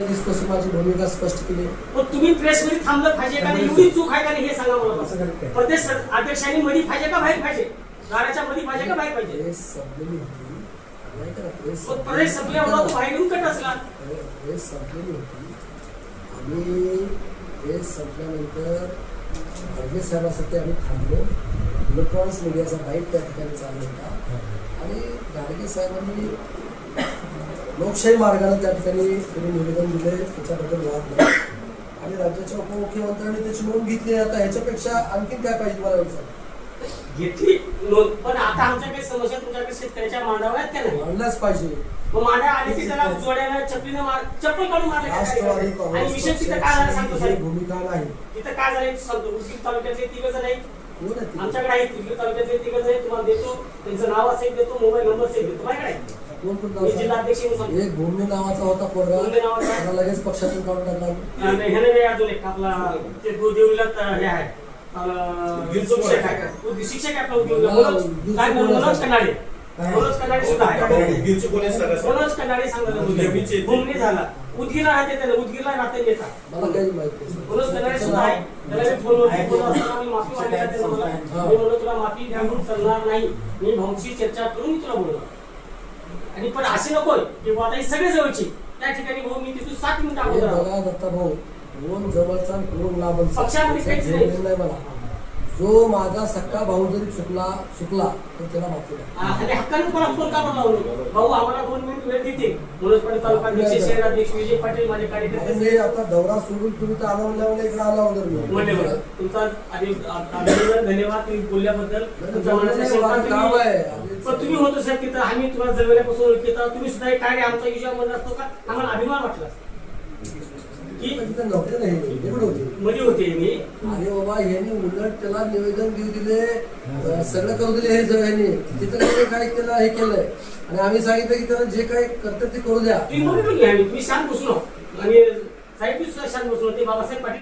माझी भूमिका स्पष्ट केली. मग तुम्ही प्रेस मध्ये थांबलं पाहिजे का नाही? एवढी चूक आहे का नाही हे सांगा मला? प्रदेश अध्यक्षांनी मध्ये पाहिजे का बाहेर पाहिजे? दाराच्या मध्ये पाहिजे का बाहेर पाहिजे? संपलेली होती. प्रदेश संपल्यावर तो बाहेर येऊन कट असला प्रेस संपलेली होती. आम्ही प्रेस संपल्यानंतर खडगे साहेबांसाठी आम्ही थांबलो. इलेक्ट्रॉनिक्स मीडियाचा बाईट त्या ठिकाणी चालू होता. आणि गाडगे साहेबांनी लोकशाही मार्गाने त्या ठिकाणी त्यांनी निवेदन दिले त्याच्याबद्दल वाद नाही. आणि राज्याच्या उपमुख्यमंत्र्यांनी त्याची नोंद घेतली आता ह्याच्यापेक्षा आणखीन काय पाहिजे मला सांगा. घेतली नोंद. पण आता आमच्याकडे समस्या तुमच्याकडे शेतकऱ्याच्या मांडाव्या आहेत त्या नाही? मांडलाच पाहिजे. मग मांड्या आली की त्याला जोड्यानं चपलीनं मार चप्पल काढून मारले का राष्ट्रवादी? आणि विषय तिथं काय झालं सांगतो साहेब? भूमिका नाही. तिथं काय झालं सांगतो. उदगीर तालुक्यातले तिघ जण आहेत. आहे? आमच्याकडे उदगीर तालुक्यातले तुम्हाला देतो त्यांचं नाव असेल देतो मोबाईल नंबर देतो माझ्याकडे आहे. कोण कोण नाव मी सांग? जिल्हाध्यक्ष म्हणून सांगतो एक भूमने नावाचा होता पोरगा भूमने नावाचा. त्याला लगेच पक्षातून काढून टाकला आणि ह्याने नाही अजून एक आपला ते देऊला हे आहे आपलं शिक्षक आहे शिक्षक आहे आपला उद्योगला. मनोज काय मनोज कन्नाडे मनोज कन्नाडे सुद्धा आहे गिरची कोणी सांगा सर? मनोज कन्नाडे सांगत नेहमीचे ते- भूमने झाला उदगीरला राहते त्याला उदगीरला राहते नेता मला काही माहिती नाही. मनोज कन्नाडे सुद्धा आहे. त्याला मी असताना माफी मागितली त्याने मला. मी म्हणलो तुला माफी द्यावून करणार नाही. मी भाऊशी चर्चा करून मी तुला बोलणार आणि पण असे नको की हे सगळे जवळचे त्या ठिकाणी भाऊ मी तिथून सात मिनिटं हे अगोदर. बघा दत्ता भाऊ जवळचा पक्षामध्ये काहीच नाही. मला जो माझा सक्का भाऊ जरी चुकला चुकला तर त्याला माफी द्या आणि हक्काने फोन का लावलो? भाऊ आम्हाला दोन मिनिट वेळ देते. तालुका अध्यक्ष विजय पाटील माझे आणि कार्यकर्ते मी आता दौरा सोडून तुम्ही तर आला म्हणल्यावर इकडे आला मी. म्हणले मला तुमचा अभिनंदन धन्यवाद तुम्ही बोलल्याबद्दल. तुमचा मनाचा नाही, शंका माझं काम आहे. तुम्ही- पण तुम्ही होतो साहेब तिथं आम्ही तुम्हाला जगवल्यापासून ओळखीता तुम्ही सुद्धा एक काय आमचा म्हणत असतो का? आम्हाला अभिमान वाटला. की नव्हते नाही होते मध्ये होते. मी अरे बाबा यांनी उलट त्याला निवेदन देऊ दिले. सगळं करू दिले हे यांनी. तिथं काय केलं हे केलंय. आणि आम्ही सांगितलं की त्याला जे काही करतात ते करू द्या. आम्ही तुम्ही शांत बसलो. आणि साहेब सुद्धा शांत बसलो. ते बाबासाहेब पाटील